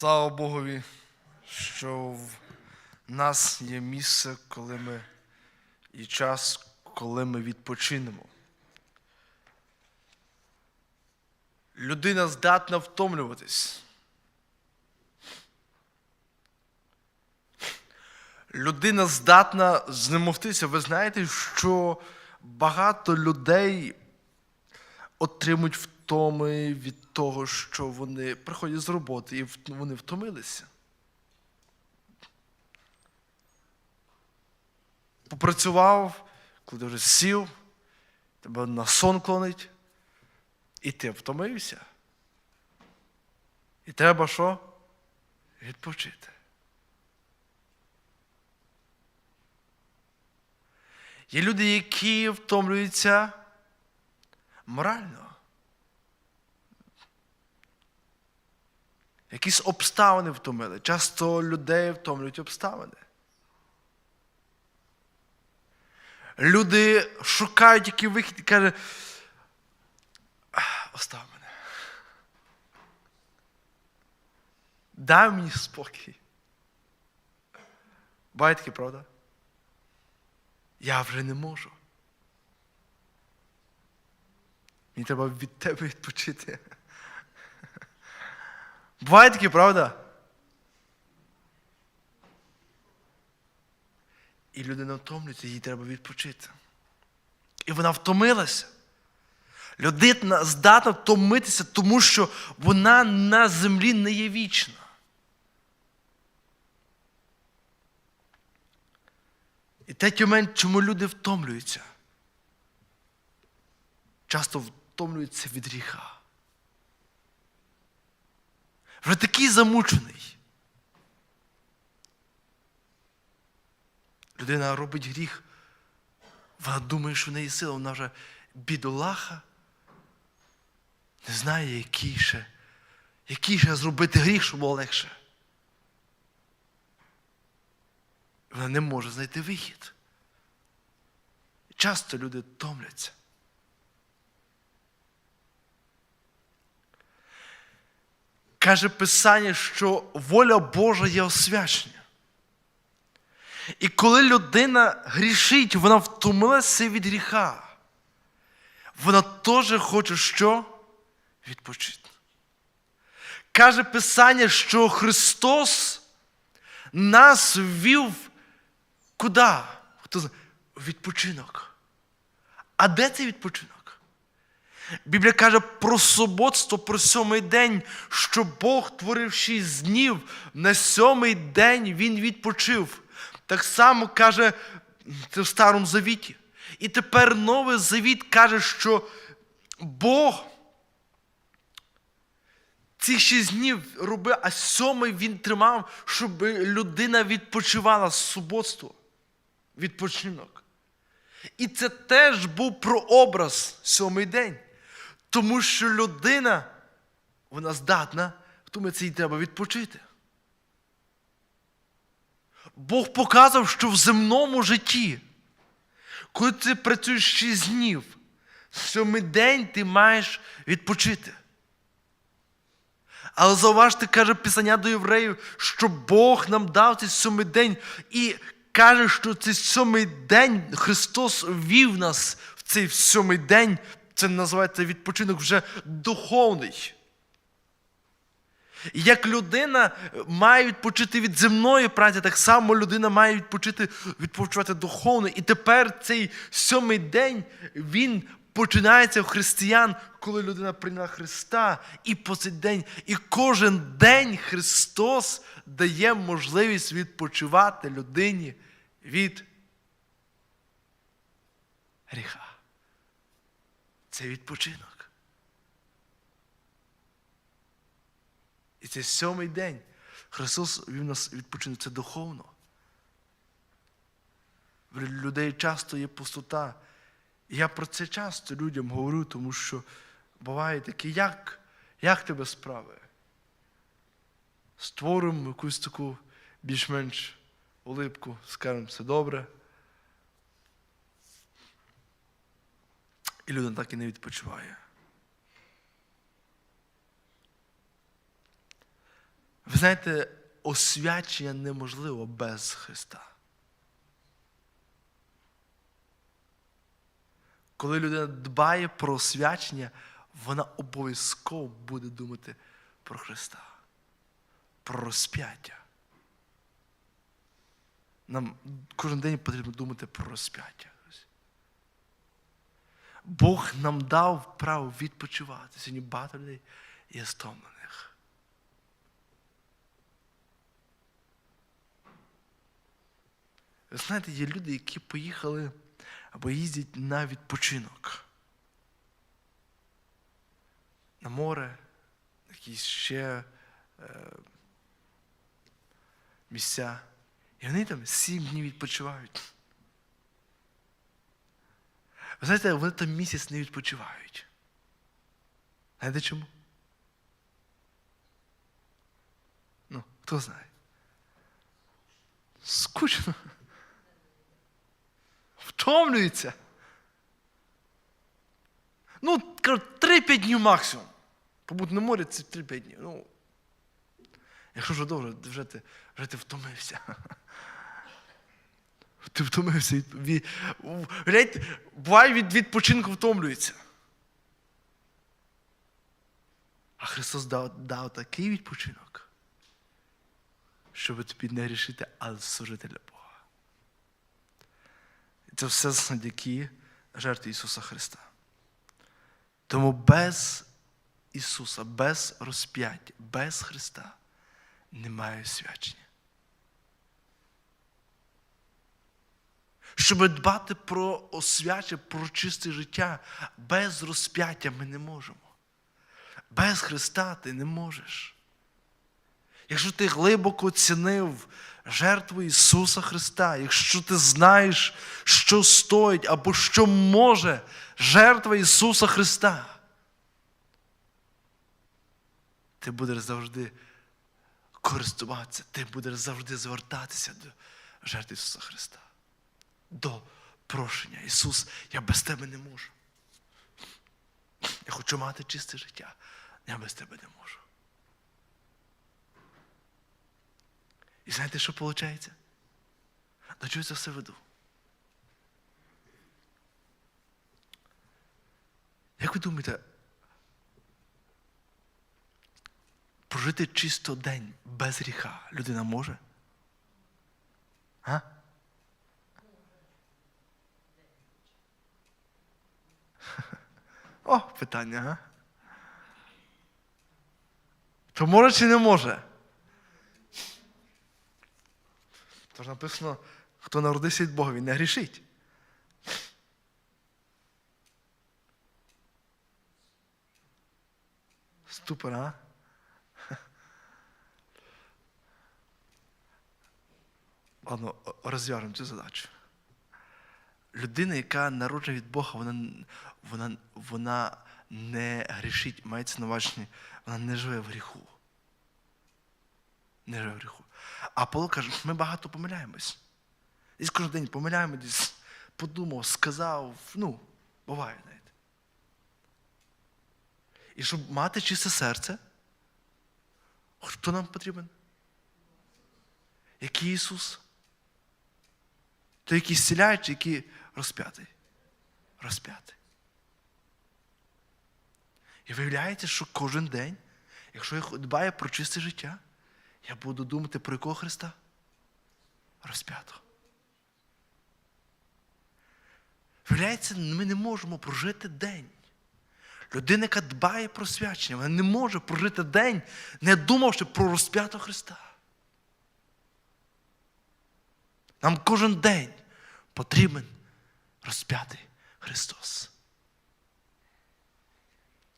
Слава Богові, що в нас є місце, коли ми і час, коли ми відпочинемо. Людина здатна втомлюватись. Людина здатна знемогтися. Ви знаєте, що багато людей отримують втоми від того, що вони приходять з роботи і вони втомилися. Попрацював, коли вже сів, тебе на сон клонить, і ти втомився. І треба що? Відпочити. Є люди, які втомлюються морально. Якісь обставини втомили. Часто людей втомлюють обставини. Люди шукають який вихід і кажуть, остав мене. Дай мені спокій. Таке, правда? Я вже не можу. Мені треба від тебе відпочити. Буває таке, правда? І людина втомлюється, їй треба відпочити. І вона втомилася. Людина здатна втомитися, тому що вона на землі не є вічна. І третій момент, чому люди втомлюються? Часто втомлюються від гріха. Вже такий замучений. Людина робить гріх, вона думає, що в неї сила, вона вже бідолаха, не знає, який ще, який ще зробити гріх, щоб було легше. Вона не може знайти вихід. Часто люди томляться. Каже Писання, що воля Божа є освячення. І коли людина грішить, вона втомилася від гріха. Вона теж хоче що? Відпочити. Каже Писання, що Христос нас ввів куди? Відпочинок. А де цей відпочинок? Біблія каже про суботство, про сьомий день, що Бог творив шість днів, на сьомий день Він відпочив. Так само каже це в Старому Завіті. І тепер новий завіт каже, що Бог ці шість днів робив, а сьомий він тримав, щоб людина відпочивала з суботства. Відпочинок. І це теж був прообраз сьомий день. Тому що людина, вона здатна, тому це їй треба відпочити. Бог показав, що в земному житті, коли ти працюєш 6 днів, сьомий день ти маєш відпочити. Але зауважте, каже Писання до євреїв, що Бог нам дав цей сьомий день і каже, що цей сьомий день Христос вів нас в цей сьомий день. Це називається відпочинок вже духовний. Як людина має відпочити від земної праці, так само людина має відпочити, відпочивати духовно. І тепер цей сьомий день він починається у християн, коли людина прийняла Христа, і по цей день, і кожен день Христос дає можливість відпочивати людині від гріха. Це відпочинок. І це сьомий день. Христос вів нас відпочинок. Це духовно. В людей часто є пустота. Я про це часто людям говорю, тому що буває таке, як, як тебе справи? Створимо якусь таку більш-менш улипку, скажемо, все добре. І людина так і не відпочиває. Ви знаєте, освячення неможливо без Христа. Коли людина дбає про освячення, вона обов'язково буде думати про Христа, про розп'яття. Нам кожен день потрібно думати про розп'яття. Бог нам дав право відпочивати. Сьогодні багато людей є стомлених. Ви знаєте, є люди, які поїхали або їздять на відпочинок. На море, якісь ще е, місця. І вони там сім днів відпочивають. Ви знаєте, вони там місяць не відпочивають. Знаєте чому? Ну, хто знає? Скучно. Втомлюється. Ну, кажу, 3-5 днів максимум. Побути на морі це 3-5 днів. Ну, якщо вже довго, вже ти, вже ти втомився. Ти втомився від буває від відпочинку втомлюється. А Христос дав, дав такий відпочинок, щоб тобі не рішити, але служити для Бога. І це все завдяки жертві Ісуса Христа. Тому без Ісуса, без розп'яття, без Христа немає свячення. Щоб дбати про освячення, про чисте життя, без розп'яття ми не можемо. Без Христа ти не можеш. Якщо ти глибоко цінив жертву Ісуса Христа, якщо ти знаєш, що стоїть або що може жертва Ісуса Христа, ти будеш завжди користуватися, ти будеш завжди звертатися до жертви Ісуса Христа до прощення. Ісус, я без тебе не можу. Я хочу мати чисте життя. Я без тебе не можу. І знаєте, що виходить? До чого це все веду? Як ви думаєте, прожити чисто день без гріха людина може? А? О, питання, га? То може чи не може? Тож написано, хто народився від Бога, він не грішить. Ступор, а? Ладно, розв'яжемо цю задачу. Людина, яка народжена від Бога, вона, вона, вона не грішить, мається на увазі, вона не живе в гріху. Не живе в гріху. А Павло каже, ми багато помиляємось. Десь кожен день помиляємо, десь подумав, сказав, ну, буває, знаєте. І щоб мати чисте серце, хто нам потрібен? Який Ісус? Той, який зціляє, чи який розп'ятий? Розп'ятий. І виявляється, що кожен день, якщо я дбаю про чисте життя, я буду думати про якого Христа? Розп'ятого. Виявляється, ми не можемо прожити день. Людина, яка дбає про свячення, вона не може прожити день, не думавши про розп'ятого Христа. Нам кожен день потрібен розп'ятий Христос.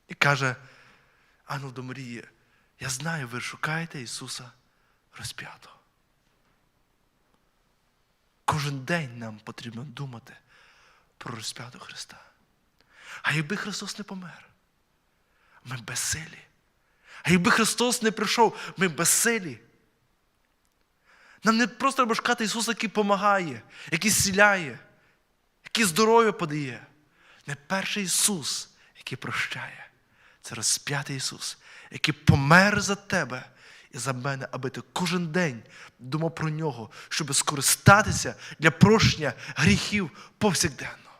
І каже ангел до Марії, я знаю, ви шукаєте Ісуса розп'ятого. Кожен день нам потрібно думати про розп'ятого Христа. А якби Христос не помер, ми безсилі. А якби Христос не прийшов, ми безсилі. Нам не просто треба шукати Ісуса, який допомагає, який зціляє, який здоров'я подає. Не перший Ісус, який прощає. Це розп'ятий Ісус, який помер за тебе і за мене, аби ти кожен день думав про нього, щоб скористатися для прощення гріхів повсякденно.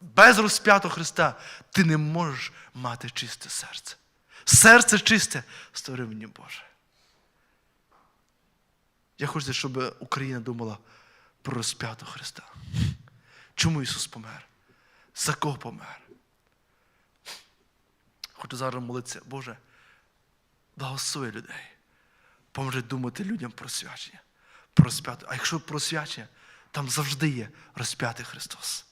Без розп'ятого Христа ти не можеш мати чисте серце. Серце чисте створив мені Боже. Я хочу, щоб Україна думала про розп'ятого Христа. Чому Ісус помер? За кого помер? Хочу зараз молитися, Боже, благослови людей. Поможи думати людям про свячення, про розп'яте. А якщо про свячення, там завжди є розп'ятий Христос.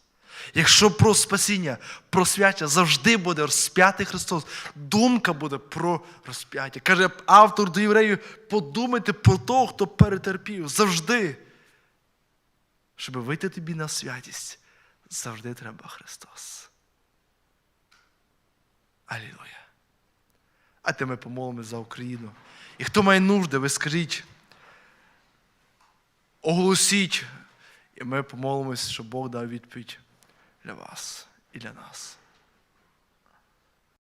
Якщо про спасіння, про свячення, завжди буде розп'ятий Христос. Думка буде про розп'яття. Каже автор до євреїв, подумайте про того, хто перетерпів. Завжди. Щоб вийти тобі на святість, завжди треба Христос. Алілуя. А те ми помолимо за Україну. І хто має нужди, ви скажіть, оголосіть, і ми помолимось, щоб Бог дав відповідь для вас і для нас.